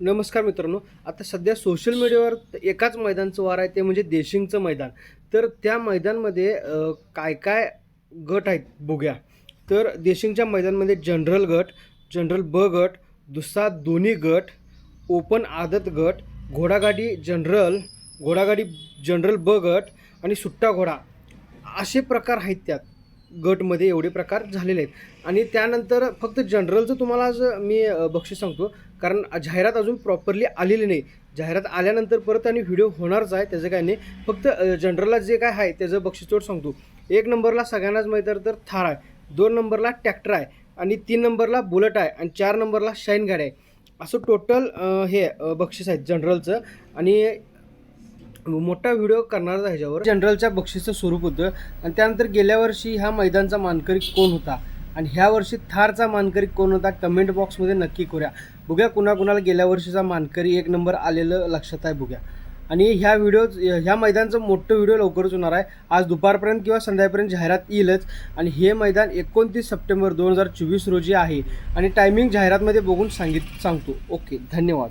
नमस्कार मित्रांनो. आता सध्या सोशल मीडियावर एकाच मैदानचं वार आहे ते म्हणजे देशिंगचं मैदान. तर त्या मैदानमध्ये काय काय गट आहेत बघूया. तर देशिंगच्या मैदानमध्ये जनरल गट जनरल ब गट दुसरा दोन्ही गट ओपन आदत गट घोडागाडी जनरल घोडागाडी जनरल ब गट आणि सुट्टा घोडा. असे प्रकार आहेत त्यात. गटमध्ये एवढे प्रकार झालेले आहेत. आणि त्यानंतर फक्त जनरलचं तुम्हाला आज मी बक्षीस सांगतो. कारण जाहिरात अजून प्रॉपरली आलेली नाही. जाहिरात आल्यानंतर परत आणि व्हिडिओ होणारच आहे त्याचं काय नाही. फक्त जनरलला जे काय आहे त्याचं बक्षीसतोड सांगतो. एक नंबरला सगळ्यांनाच माहीत तर थार आहे. दोन नंबरला ट्रॅक्टर आहे. आणि तीन नंबरला बुलेट आहे. आणि चार नंबरला शाईन गाडी आहे. असं टोटल हे बक्षीस आहेत जनरलचं. आणि मोठा व्हिडिओ करणार ह्याच्यावर. जनरलच्या बक्षीसचं स्वरूप होतं. आणि त्यानंतर गेल्या वर्षी ह्या मैदानचा मानकरी कोण होता? आणि ह्या वर्षी थारचा मानकरी कोण होता? कमेंट बॉक्समध्ये नक्की करूया. बघूया कुणाकुणाला गेल्या वर्षीचा मानकरी एक नंबर आलेलं लक्षात आहे बघूया. आणि ह्या व्हिडिओ ह्या मैदानचं मोठं व्हिडिओ लवकरच होणार आहे. आज दुपारपर्यंत किंवा संध्याकाळपर्यंत जाहिरात येईलच. आणि हे मैदान एकोणतीस सप्टेंबर दोन हजार चोवीस रोजी आहे. आणि टायमिंग जाहिरातमध्ये बघून सांगित सांगतो. ओके धन्यवाद.